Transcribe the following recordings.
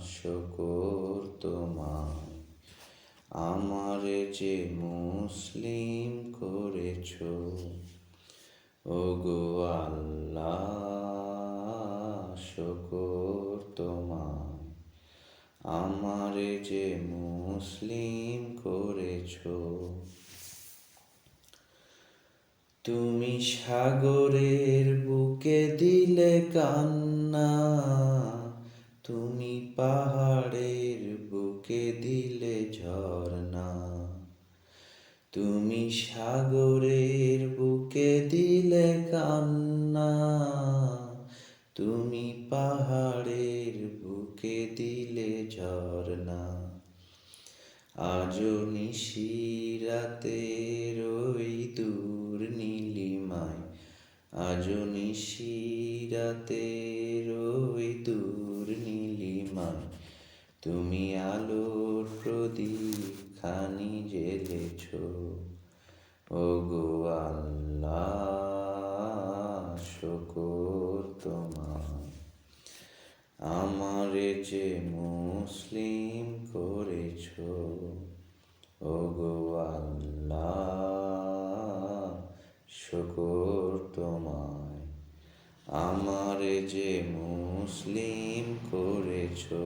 শকর তোমায়। আমারে যে মুসলিম করেছ, ওগো আল্লাহ শকর তোমায়। আমারে যে মুসলিম করেছ, তুমি সাগরের বুকে দিলে কান্না তুমি সাগরের বুকে দিলে কান্না, তুমি পাহাড়ের বুকে দিলে ঝর্ণা। আজও নিশিরাতের ওই দূর নীলিমায়, আজও নিশিরাতের ওই দূর নীলিমায়। তুমি আলোর প্রদীপ খানি জ্বেলেছ ওগো আল্লাহ, শকর তোমায়। আমারে যে মুসলিম করেছ, ওগো আল্লাহ, শকর তোমায়। আমারে যে মুসলিম করেছ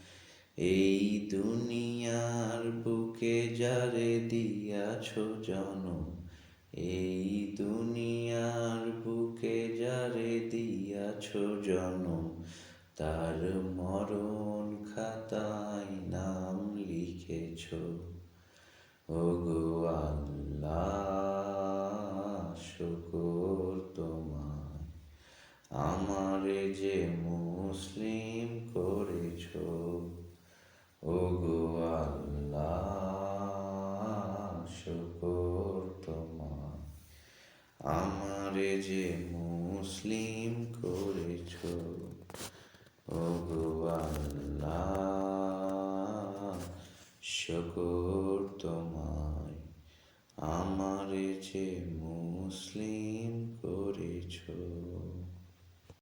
এই দুনিয়ার বুকে যারে দিয়াছ জনম, এই দুনিয়ার বুকে যারে দিয়াছ জনম, তার মরণ খাতায় নাম লিখেছ। ওগো আল্লাহ, শকর তোমায়, আমারে যে মুসলিম করেছ আমারে যে মুসলিম করেছ শকর তোমায়। আমারে যে মুসলিম করেছ